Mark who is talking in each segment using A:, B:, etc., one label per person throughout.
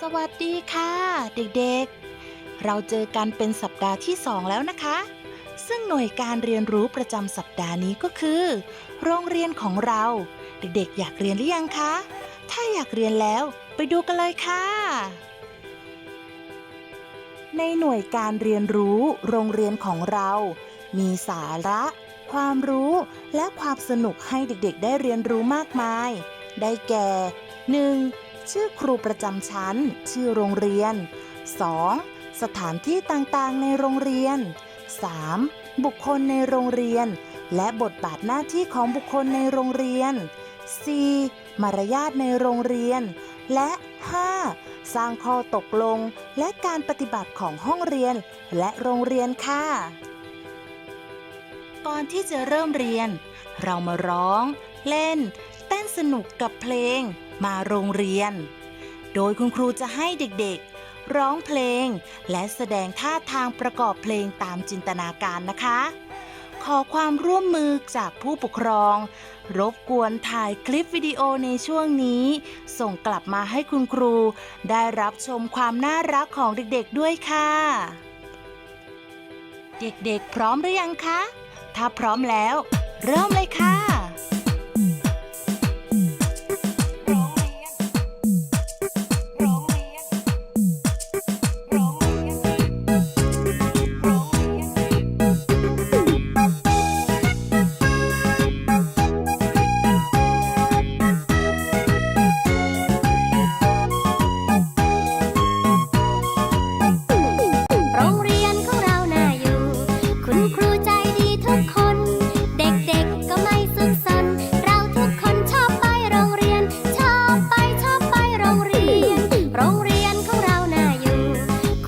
A: สวัสดีค่ะ เด็กๆ เราเจอกันเป็นสัปดาห์ที่2แล้วนะคะ ซึ่งหน่วยการเรียนรู้ประจำสัปดาห์นี้ก็คือ โรงเรียนของเรา เด็กๆ อยากเรียนหรือยังคะ ถ้าอยากเรียนแล้วไปดูกันเลยค่ะ ในหน่วยการเรียนรู้โรงเรียนของเรา มีสาระ ความรู้และความสนุกให้เด็กๆ ได้เรียนรู้มากมาย ได้แก่ 1. ชื่อครูประจำชั้น ชื่อโรงเรียน 2. สถานที่ต่างๆในโรงเรียน 3. บุคคลในโรงเรียน และบทบาทหน้าที่ของบุคคลในโรงเรียน 4. มารยาทในโรงเรียน และ 5. สร้างข้อตกลงและการปฏิบัติของห้องเรียนและโรงเรียนค่ะ ก่อนที่จะเริ่มเรียน เรามาร้อง เล่น ต้นสนุกกับเพลงมาโรงเรียน โดยคุณครูจะให้เด็กๆ ร้องเพลง และแสดงท่าทางประกอบเพลงตามจินตนาการนะคะ ขอความร่วมมือจากผู้ปกครอง รบกวนถ่ายคลิปวิดีโอในช่วงนี้ ส่งกลับมาให้คุณครู ได้รับชมความน่ารักของเด็กๆด้วยค่ะ เด็กๆ พร้อมหรือยังคะ ถ้าพร้อมแล้ว เริ่มเลยค่ะ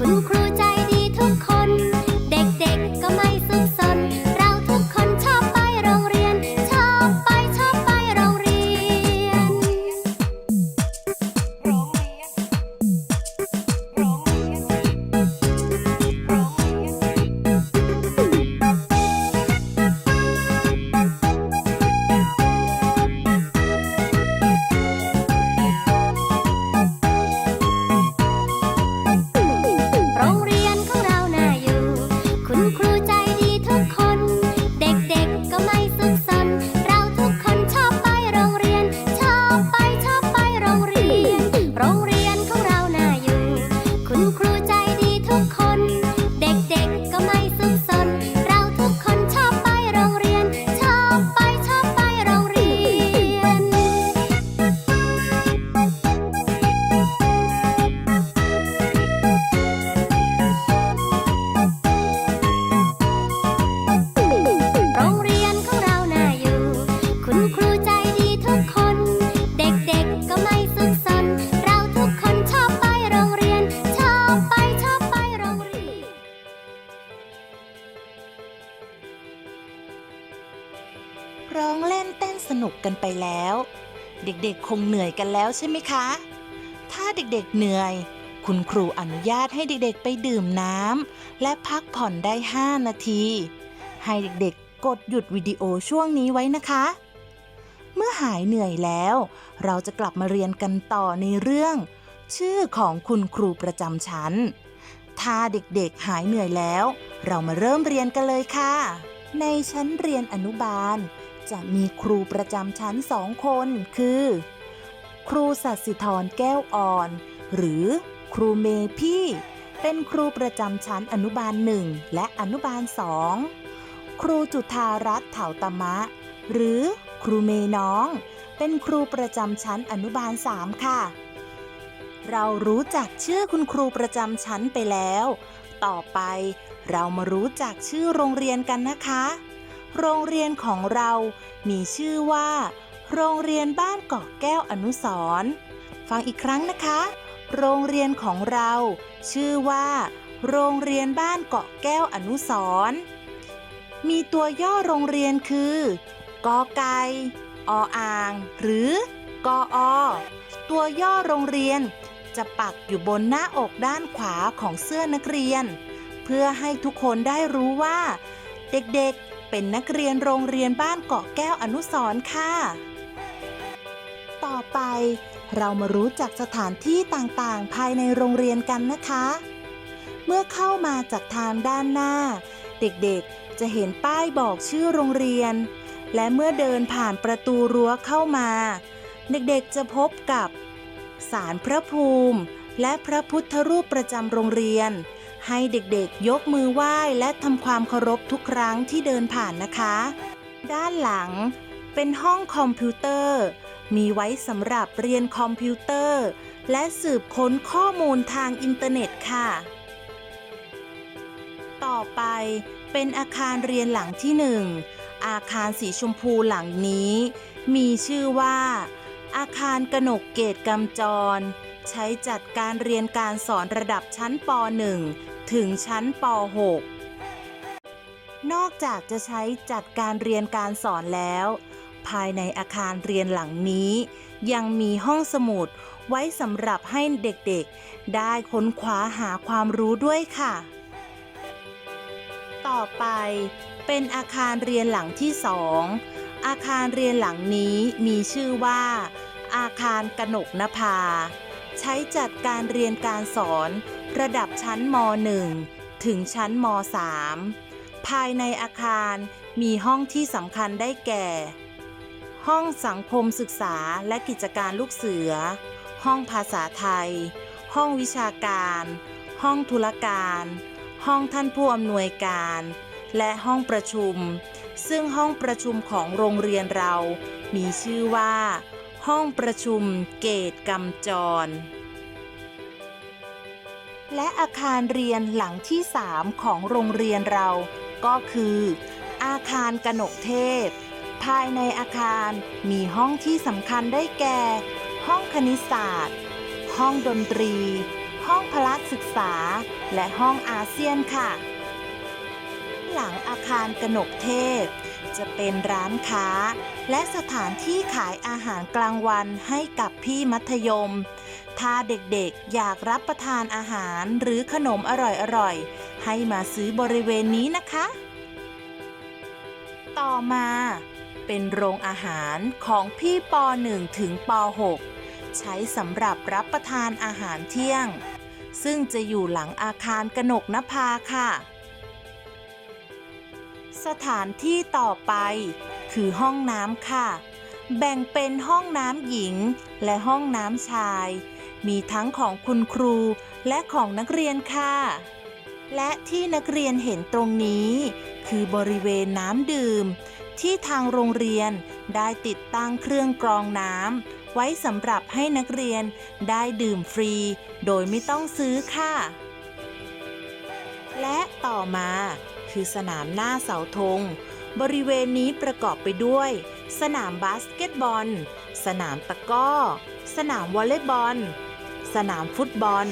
B: คุ กกันไป
A: แล้ว เด็กๆ คงเหนื่อยกันแล้วใช่ไหมคะ ถ้าเด็กๆ เหนื่อย คุณครูอนุญาตให้เด็กๆ ไปดื่มน้ำและพักผ่อนได้ 5 นาที ให้เด็กๆ กดหยุดวิดีโอช่วงนี้ไว้นะคะ เมื่อหายเหนื่อยแล้ว เราจะกลับมาเรียนกันต่อในเรื่อง ชื่อของคุณครูประจำชั้น ถ้าเด็กๆ หายเหนื่อยแล้ว เรามาเริ่มเรียนกันเลยค่ะ ในชั้นเรียนอนุบาล จะมีครูประจำชั้นสองคน คือ ครูสัสิธรแก้วอ่อน หรือครูเมพี่ เป็นครูประจำชั้นอนุบาลหนึ่งและอนุบาลสองครูจุธารัตน์เถาตมะ หรือครูเมน้อง เป็นครูประจำชั้นอนุบาลสามค่ะ เรารู้จักชื่อคุณครูประจำชั้นไปแล้ว ต่อไปเรามารู้จักชื่อโรงเรียนกันนะคะ โรงเรียนของเรามีชื่อว่า โรงเรียนบ้านเกาะแก้วอนุสร์ฟังอีกครั้งนะคะ โรงเรียนของเรา ชื่อว่า โรงเรียนบ้านเกาะแก้วอนุสร์มีตัวย่อโรงเรียนคือกอไก่ออ่าง หรือกออตัวย่อโรงเรียนจะปักอยู่บนหน้าอกด้านขวาของเสื้อนักเรียน เพื่อให้ทุกคนได้รู้ว่า เด็กๆ เป็นนักเรียนโรงเรียนบ้านเกาะแก้วอนุสรณ์ค่ะ ต่อไปเรามารู้จักสถานที่ต่างๆ ภายในโรงเรียนกันนะคะ เมื่อเข้ามาจากทางด้านหน้า เด็กๆ จะเห็นป้ายบอกชื่อโรงเรียน และเมื่อเดินผ่านประตูรั้วเข้ามา เด็กๆ จะพบกับ ศาลพระภูมิ และพระพุทธรูปประจำโรงเรียน ให้เด็กๆ ยกมือไหว้และทำความเคารพทุกครั้งที่เดินผ่านนะคะ ด้านหลังเป็นห้องคอมพิวเตอร์ มีไว้สำหรับเรียนคอมพิวเตอร์ และสืบค้นข้อมูลทางอินเทอร์เน็ตค่ะ ต่อไปเป็นอาคารเรียนหลังที่หนึ่งอาคารสีชมพูหลังนี้ มีชื่อว่า อาคารกนกเกตกำจร ใช้จัดการเรียนการสอนระดับชั้นป .1 ถึงชั้นป .6 นอกจากจะใช้จัดการเรียนการสอนแล้ว ภายในอาคารเรียนหลังนี้ ยังมีห้องสมุดไว้สำหรับให้เด็กๆ ได้ค้นคว้าหาความรู้ด้วยค่ะ ต่อไปเป็นอาคารเรียนหลังที่สองอาคารเรียนหลังนี้มีชื่อว่า อาคารกนกนภา ใช้จัดการเรียนการสอน ระดับชั้นม .1 ถึงชั้นม .3 ภายในอาคารมีห้องที่สำคัญได้แก่ ห้องสังคมศึกษาและกิจการลูกเสือ ห้องภาษาไทย ห้องวิชาการ ห้องธุรการ ห้องท่านผู้อำนวยการ และห้องประชุม ซึ่งห้องประชุมของโรงเรียนเรา มีชื่อว่า ห้องประชุมเกตกำจร และอาคารเรียนหลังที่ 3 ของโรงเรียนเรา ก็คือ อาคารกนกเทพ ภายในอาคารมีห้องที่สำคัญได้แก่ ห้องคณิตศาสตร์ ห้องดนตรี ห้องพละศึกษา และห้องอาเซียนค่ะ หลังอาคารกนกเทพ จะเป็นร้านค้า และสถานที่ขายอาหารกลางวันให้กับพี่มัธยม ถ้าเด็กๆอยากรับประทานอาหารหรือขนมอร่อยๆ ให้มาซื้อบริเวณนี้นะคะ ต่อมาเป็นโรงอาหารของพี่ป .1 ถึงป .6 ใช้สำหรับรับประทานอาหารเที่ยง ซึ่งจะอยู่หลังอาคารกนกนภาค่ะ สถานที่ต่อไป คือห้องน้ำค่ะ แบ่งเป็นห้องน้ำหญิงและห้องน้ำชาย มีทั้งของคุณครูและของนักเรียนค่ะ และที่นักเรียนเห็นตรงนี้ คือบริเวณน้ำดื่ม ที่ทางโรงเรียนได้ติดตั้งเครื่องกรองน้ำไว้สำหรับให้นักเรียนได้ดื่มฟรี โดยไม่ต้องซื้อค่ะ และต่อมา คือสนามหน้าเสาธง บริเวณนี้ประกอบไปด้วย สนามบาสเกตบอล สนามตะก้อ สนามวอลเลย์บอล สนามฟุตบอล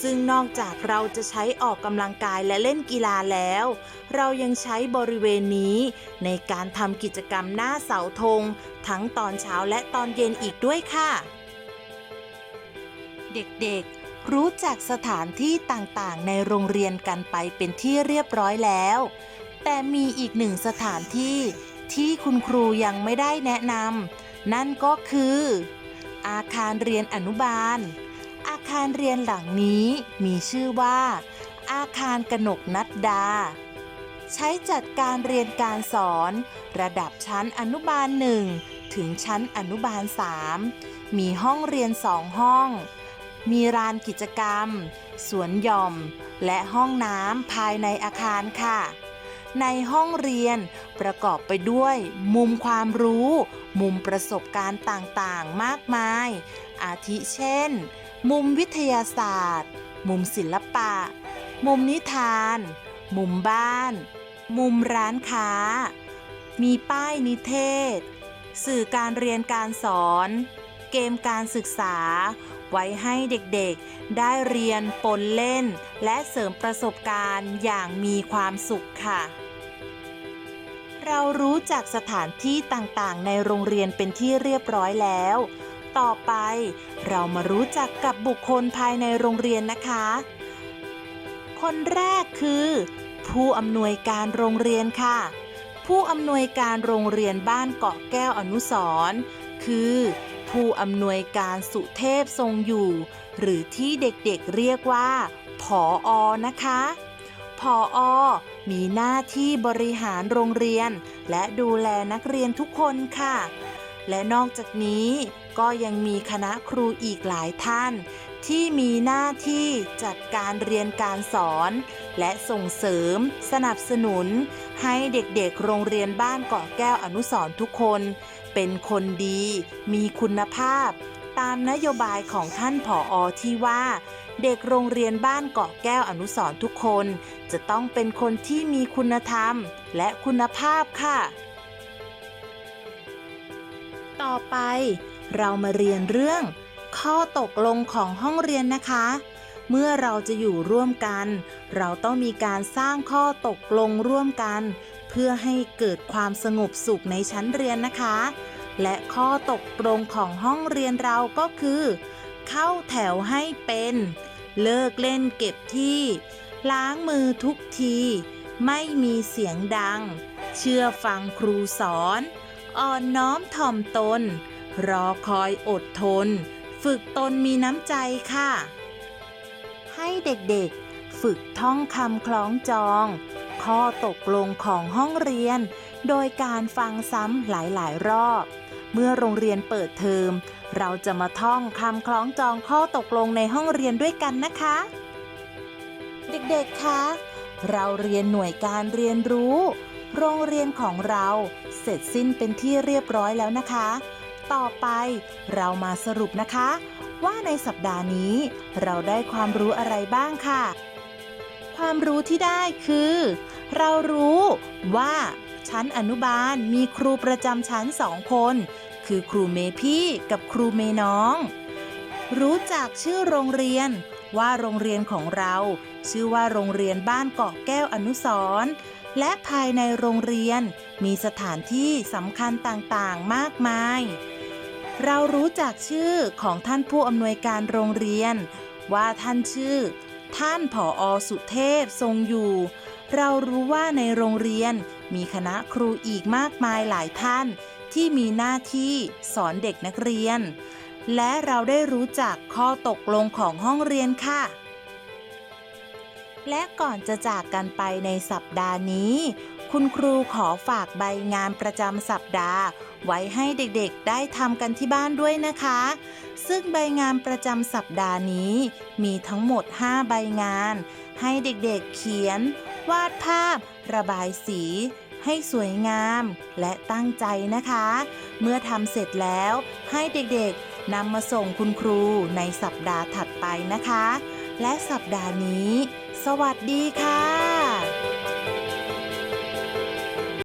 A: ซึ่งนอกจากเราจะใช้ออกกำลังกายและเล่นกีฬาแล้ว เรายังใช้บริเวณนี้ในการทำกิจกรรมหน้าเสาธง ทั้งตอนเช้าและตอนเย็นอีกด้วยค่ะ เด็กๆ รู้จักสถานที่ต่างๆ ในโรงเรียนกันไปเป็นที่เรียบร้อยแล้ว แต่มีอีกหนึ่งสถานที่ที่คุณครูยังไม่ได้แนะนำนั่นก็คือ อาคารเรียนอนุบาล อาคารเรียนหลังนี้มีชื่อว่า อาคารกนกนัดดา ใช้จัดการเรียนการสอน ระดับชั้นอนุบาลหนึ่งถึงชั้นอนุบาลสามมีห้องเรียนสองห้อง มีลานกิจกรรม สวนหย่อม และห้องน้ำภายในอาคารค่ะ ในห้องเรียนประกอบไปด้วย มุมความรู้ มุมประสบการณ์ต่างๆ มากมาย อาทิเช่น มุมวิทยาศาสตร์ มุมศิลปะ มุมนิทาน มุมบ้าน มุมร้านค้า มีป้ายนิเทศ สื่อการเรียนการสอน เกมการศึกษา ไว้ให้เด็กๆ ได้เรียนปนเล่น และเสริมประสบการณ์อย่างมีความสุขค่ะ เรารู้จักสถานที่ต่างๆ ในโรงเรียนเป็นที่เรียบร้อยแล้ว ต่อไปเรามารู้จักกับบุคคลภายในโรงเรียนนะคะ คนแรกคือ ผู้อำนวยการโรงเรียนค่ะ ผู้อำนวยการโรงเรียนบ้านเกาะแก้วอนุสรคือ ผู้อำนวยการสุเทพทรงอยู่ หรือที่เด็กๆเรียกว่าผออนะคะผออมีหน้าที่บริหารโรงเรียน และดูแลนักเรียนทุกคนค่ะ และนอกจากนี้ก็ยังมีคณะครูอีกหลายท่าน ที่มีหน้าที่จัดการเรียนการสอน และส่งเสริม สนับสนุน ให้เด็กๆ โรงเรียนบ้านเกาะแก้วอนุสรณ์ทุกคน เป็นคนดี มีคุณภาพ ตามนโยบายของท่านผออที่ว่า เด็กโรงเรียนบ้านเกาะแก้วอนุสร์ทุกคน จะต้องเป็นคนที่มีคุณธรรมและคุณภาพค่ะ ต่อไปเรามาเรียนเรื่อง ข้อตกลงของห้องเรียนนะคะ เมื่อเราจะอยู่ร่วมกัน เราต้องมีการสร้างข้อตกลงร่วมกัน พื่อให้เกิดความสงบสุขในชั้นเรียนนะคะ และข้อตกลงของห้องเรียนเราก็คือ เข้าแถวให้เป็น เลิกเล่นเก็บที่ ล้างมือทุกที ไม่มีเสียงดัง เชื่อฟังครูสอน อ่อนน้อมถ่อมตน รอคอยอดทน ฝึกตนมีน้ำใจค่ะ ให้เด็กๆ ฝึกท่องคำคล้องจอง ข้อตกลงของห้องเรียน โดยการฟังซ้ำหลาย ๆ รอบ เมื่อโรงเรียนเปิดเทอม เราจะมาท่องคำคล้องจองข้อตกลงในห้องเรียนด้วยกันนะคะ เด็ก ๆ คะ เราเรียนหน่วยการเรียนรู้ โรงเรียนของเราเสร็จสิ้นเป็นที่เรียบร้อยแล้วนะคะ ต่อไปเรามาสรุปนะคะ ว่าในสัปดาห์นี้ เราได้ความรู้อะไรบ้างค่ะ ความรู้ที่ได้คือ เรารู้ว่าชั้นอนุบาลมีครูประจำชั้นสองคน คือครูเมพี่กับครูเมน้อง รู้จักชื่อโรงเรียนว่าโรงเรียนของเรา ชื่อว่าโรงเรียนบ้านเกาะแก้วอนุสรและภายในโรงเรียนมีสถานที่สำคัญต่างๆมากมาย เรารู้จักชื่อของท่านผู้อำนวยการโรงเรียน ว่าท่านชื่อ ท่านผออสุเทพทรงอยู่ เรารู้ว่าในโรงเรียนมีคณะครูอีกมากมายหลายท่าน ที่มีหน้าที่สอนเด็กนักเรียน และเราได้รู้จักข้อตกลงของห้องเรียนค่ะ และก่อนจะจากกันไปในสัปดาห์นี้ คุณครูขอฝากใบงานประจำสัปดาห์ ไว้ให้เด็กๆ ได้ทำกันที่บ้านด้วยนะคะ ซึ่งใบงานประจำสัปดาห์นี้ มีทั้งหมด 5 ใบงาน ให้เด็กๆเขียน วาดภาพ ระบายสี ให้สวยงามและตั้งใจนะคะ เมื่อทำเสร็จแล้วให้เด็กๆนำมาส่งคุณครูในสัปดาห์ถัดไปนะคะ และสัปดาห์นี้ สวัสดีค่ะ